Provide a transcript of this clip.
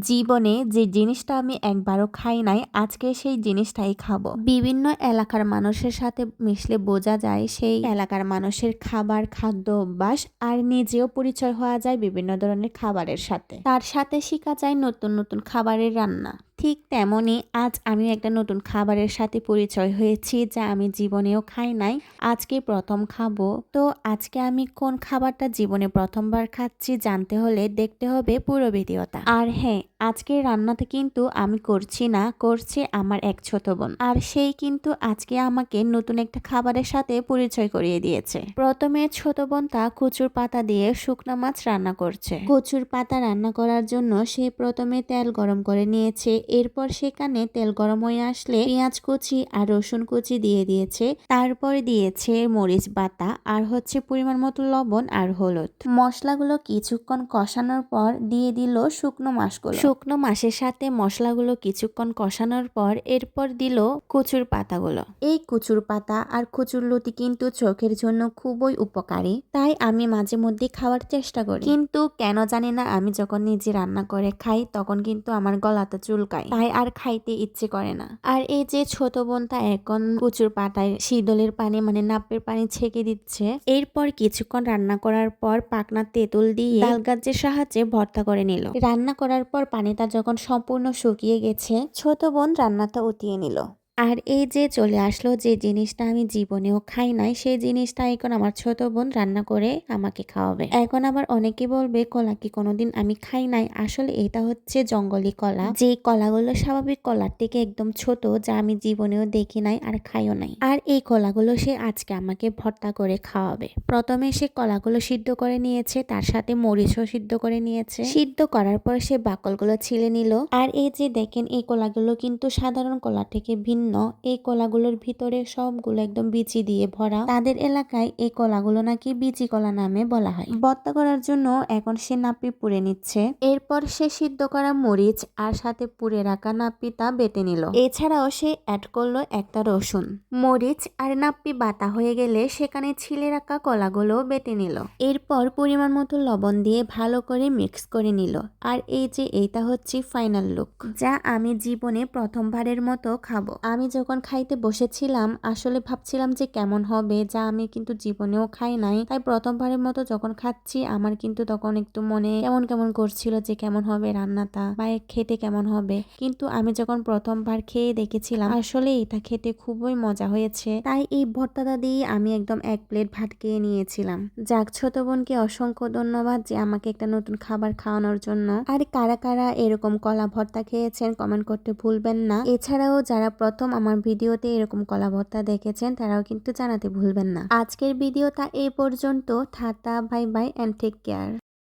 জীবনে যে জিনিসটা আমি একবারও খাই নাই, আজকে সেই জিনিসটাই খাব। বিভিন্ন এলাকার মানুষের সাথে মিশলে বোঝা যায় সেই এলাকার মানুষের খাবার, খাদ্য, অভ্যাস আর নিজেও পরিচয় হওয়া যায় বিভিন্ন ধরনের খাবারের সাথে। তার সাথে শেখা যায় নতুন নতুন খাবারের রান্না। ঠিক তেমনই আজ আমি একটা নতুন খাবারের সাথে পরিচয় হয়েছি যা আমি জীবনেও খাই নাই। আজকে প্রথম খাব। তো আজকে আমি কোন খাবারটা জীবনে প্রথমবার খাচ্ছি জানতে হলে দেখতে হবে পুরো ভিডিওটা। আর হ্যাঁ আজকের রান্নাতে কিন্তু আমি করছি না, করছে আমার এক ছোট বোন। আর সেই কিন্তু আজকে আমাকে নতুন একটা খাবারের সাথে পরিচয় করিয়ে দিয়েছে। প্রথমে ছোট বোন তা কচুর পাতা দিয়ে শুকনা মাছ রান্না করছে। কচুর পাতা রান্না করার জন্য সে প্রথমে তেল গরম করে নিয়েছে। এরপর সেখানে তেল গরম হয়ে আসলে পেঁয়াজ কুচি আর রসুন কুচি দিয়ে দিয়েছে। তারপরে দিয়েছে মরিচ বাটা আর হচ্ছে পরিমাণ মতো লবণ আর হলুদ। মশলাগুলো কিছুক্ষণ কষানোর পর দিয়ে দিল শুকনো মাছগুলো। শুকনো মাছের সাথে মশলাগুলো কিছুক্ষণ কষানোর পর এরপর দিল কচুর পাতাগুলো। এই কচুর পাতা আর কচুর লতি কিন্তু চোখের জন্য খুবই উপকারী। তাই আমি মাঝে মধ্যে খাওয়ার চেষ্টা করি। কিন্তু কেন জানি না, আমি যখন নিজে রান্না করে খাই, তখন কিন্তু আমার গলাটা চুলকায়। তাই আর খাইতে ইচ্ছে করে না। আর এই যে ছোট বোনটা এখন কচুর পাতায় শীতলের পানি মানে নাপের পানি ছেঁকে দিচ্ছে। এরপর কিছুক্ষণ রান্না করার পর পাকনা তেঁতুল দিয়ে ডাল গাছের সাহায্যে ভর্তা করে নিল। রান্না করার পর পানিটা যখন সম্পূর্ণ শুকিয়ে গেছে, ছোট বোন রান্নাটা উতিয়ে নিল। আর এই যে চলে আসলো যে জিনিসটা আমি জীবনেও খাই নাই, সেই জিনিসটা এখন আমার ছোট বোন রান্না করে আমাকে খাওয়াবে। এখন আবার অনেকে বলবে, কলা কি কোনোদিন আমি খাই নাই? আসলে এটা হচ্ছে জঙ্গলি কলা। যে কলাগুলো স্বাভাবিক কলার থেকে একদম ছোট, যা আমি জীবনেও দেখি নাই আর খাইও নাই। আর এই কলাগুলো সে আজকে আমাকে ভর্তা করে খাওয়াবে। প্রথমে সে কলাগুলো সিদ্ধ করে নিয়েছে, তার সাথে মরিচও সিদ্ধ করে নিয়েছে। সিদ্ধ করার পর সে বাকলগুলো ছিলে নিল। আর এই যে দেখেন, এই কলাগুলো কিন্তু সাধারণ কলা থেকে ভিন্ন এই কলাগুলোর ভিতরে সবগুলো একদম বিচি দিয়ে ভরা। তাদের এলাকায় এই কলাগুলো নাকি বিচি কলা নামে বলা হয়। ভর্তা করার জন্য এখন সে নাপি পুড়ে নিচ্ছে। এরপর সে সিদ্ধ করা মরিচ আর সাথে পুড়ে রাখা নাপ্পিটা বেটে নিল। এছাড়াও সে অ্যাড করল একটা রসুন। মরিচ আর নাপ্পি বাতা হয়ে গেলে সেখানে ছিলে রাখা কলাগুলো বেটে নিল। এরপর পরিমাণ মতো লবণ দিয়ে ভালো করে মিক্স করে নিল। আর এই যে এইটা হচ্ছে ফাইনাল লুক যা আমি জীবনে প্রথমবারের মতো খাব। আমি যখন খাইতে বসেছিলাম, আসলে ভাবছিলাম যে কেমন হবে, যা আমি কিন্তু জীবনেও খাই নাই। তাই প্রথমবারের মতো যখন খাচ্ছি, আমার কিন্তু তখন একটু মনে কেমন কেমন করছিল যে কেমন হবে রান্নাটা বা খেতে কেমন হবে। কিন্তু আমি যখন প্রথমবার খেয়ে দেখেছিলাম, আসলে এটা খেতে খুবই মজা হয়েছে। তাই এই ভর্তাটা দিয়ে আমি একদম এক প্লেট ভাত খেয়ে নিয়েছিলাম। যাক, ছোট বোনকে অসংখ্য ধন্যবাদ যে আমাকে একটা নতুন খাবার খাওয়ানোর জন্য। আর কারা কারা এরকম কলা ভর্তা খেয়েছেন কমেন্ট করতে ভুলবেন না। এছাড়াও যারা প্রথম আমার ভিডিওতে এরকম কলা ভর্তা দেখেছেন, তারাও কিন্তু জানাতে ভুলবেন না। আজকের ভিডিওটা এই পর্যন্ত। থাতা bye bye and take care